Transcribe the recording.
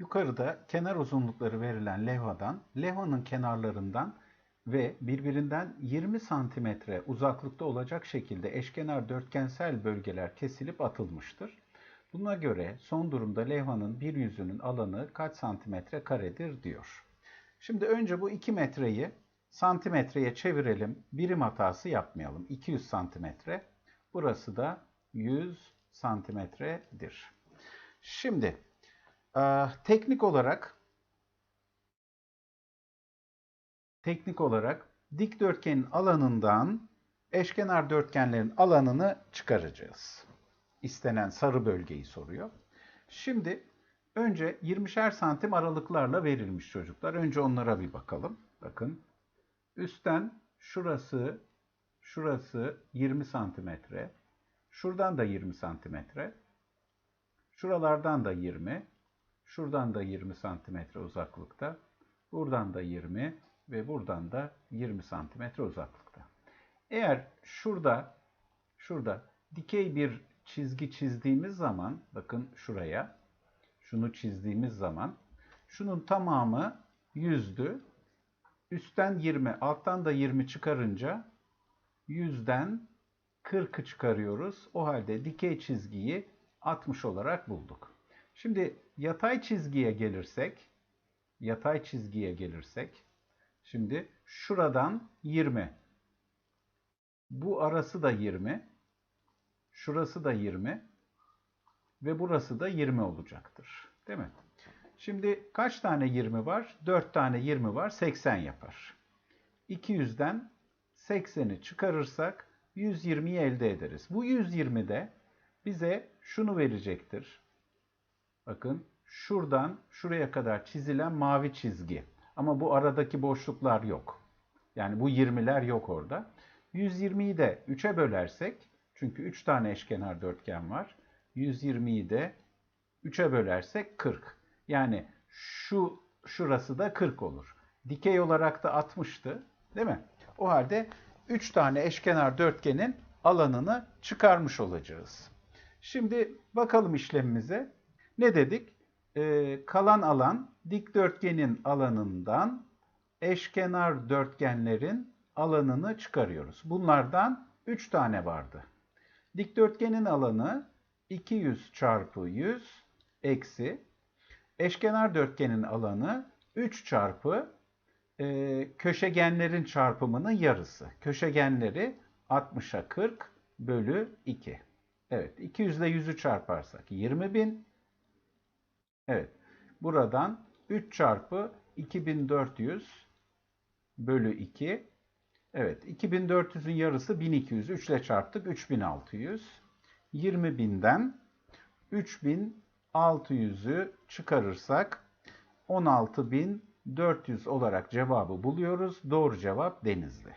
Yukarıda kenar uzunlukları verilen levhadan, levhanın kenarlarından ve birbirinden 20 santimetre uzaklıkta olacak şekilde eşkenar dörtgensel bölgeler kesilip atılmıştır. Buna göre son durumda levhanın bir yüzünün alanı kaç santimetre karedir diyor. Şimdi önce bu 2 metreyi santimetreye çevirelim. Birim hatası yapmayalım. 200 santimetre. Burası da 100 santimetredir. Şimdi e, teknik olarak teknik olarak dikdörtgenin alanından eşkenar dörtgenlerin alanını çıkaracağız. İstenen sarı bölgeyi soruyor. Şimdi önce 20'şer santim aralıklarla verilmiş çocuklar. Önce onlara bir bakalım. Bakın. Üstten şurası şurası 20 santimetre. Şuradan da 20 santimetre. Şuralardan da 20. Şuradan da 20 santimetre uzaklıkta. Buradan da 20 ve buradan da 20 santimetre uzaklıkta. Eğer şurada şurada dikey bir çizgi çizdiğimiz zaman bakın şuraya şunu çizdiğimiz zaman şunun tamamı yüzdü. Üstten 20, alttan da 20 çıkarınca yüzden 40'ı çıkarıyoruz. O halde dikey çizgiyi 60 olarak bulduk. Şimdi yatay çizgiye gelirsek, yatay çizgiye gelirsek, şimdi şuradan 20, bu arası da 20, şurası da 20 ve burası da 20 olacaktır. Değil mi? Şimdi kaç tane 20 var? 4 tane 20 var, 80 yapar. 200'den 80'i çıkarırsak 120'yi elde ederiz. Bu 120 de bize şunu verecektir. Bakın şuradan şuraya kadar çizilen mavi çizgi. Ama bu aradaki boşluklar yok. Yani bu 20'ler yok orada. 120'yi de 3'e bölersek, çünkü 3 tane eşkenar dörtgen var. 120'yi de 3'e bölersek 40. Yani şu şurası da 40 olur. Dikey olarak da 60'tı, değil mi? O halde 3 tane eşkenar dörtgenin alanını çıkarmış olacağız. Şimdi bakalım işlemimize. Ne dedik? Ee, kalan alan dikdörtgenin alanından eşkenar dörtgenlerin alanını çıkarıyoruz. Bunlardan 3 tane vardı. Dikdörtgenin alanı 200 çarpı 100 eksi eşkenar dörtgenin alanı 3 çarpı e, köşegenlerin çarpımının yarısı. Köşegenleri 60'a 40 bölü 2. Evet 200 ile 100'ü çarparsak 20.000. Evet buradan 3 çarpı 2400 bölü 2. Evet 2400'ün yarısı 1200. 3 ile çarptık 3600. 20.000'den 3600'ü çıkarırsak 16.400 olarak cevabı buluyoruz. Doğru cevap Denizli.